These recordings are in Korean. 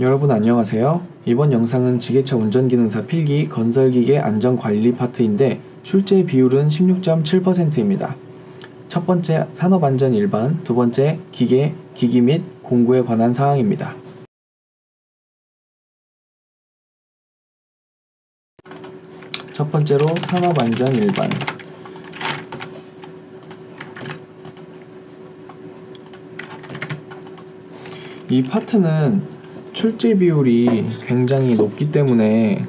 여러분 안녕하세요. 이번 영상은 지게차 운전기능사 필기 건설기계 안전관리 파트인데 출제 비율은 16.7%입니다. 첫 번째 산업안전 일반, 두 번째 기계, 기기 및 공구에 관한 사항입니다. 첫 번째로 산업안전 일반. 이 파트는 출제 비율이 굉장히 높기 때문에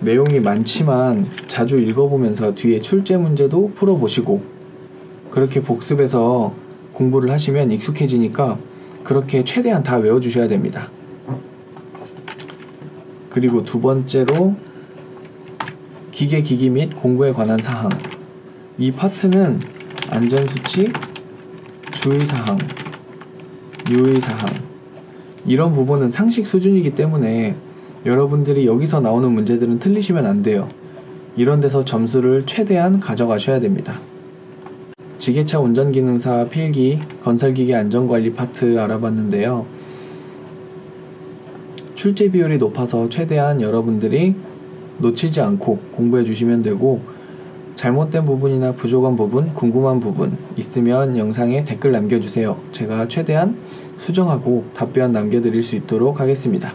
내용이 많지만 자주 읽어보면서 뒤에 출제 문제도 풀어보시고 그렇게 복습해서 공부를 하시면 익숙해지니까 그렇게 최대한 다 외워주셔야 됩니다. 그리고 두 번째로 기계 기기 및 공구에 관한 사항. 이 파트는 안전수칙, 주의사항, 유의사항. 이런 부분은 상식 수준이기 때문에 여러분들이 여기서 나오는 문제들은 틀리시면 안 돼요. 이런 데서 점수를 최대한 가져가셔야 됩니다. 지게차 운전기능사 필기, 건설기계 안전관리 파트 알아봤는데요. 출제 비율이 높아서 최대한 여러분들이 놓치지 않고 공부해 주시면 되고 잘못된 부분이나 부족한 부분, 궁금한 부분 있으면 영상에 댓글 남겨주세요. 제가 최대한 수정하고 답변 남겨드릴 수 있도록 하겠습니다.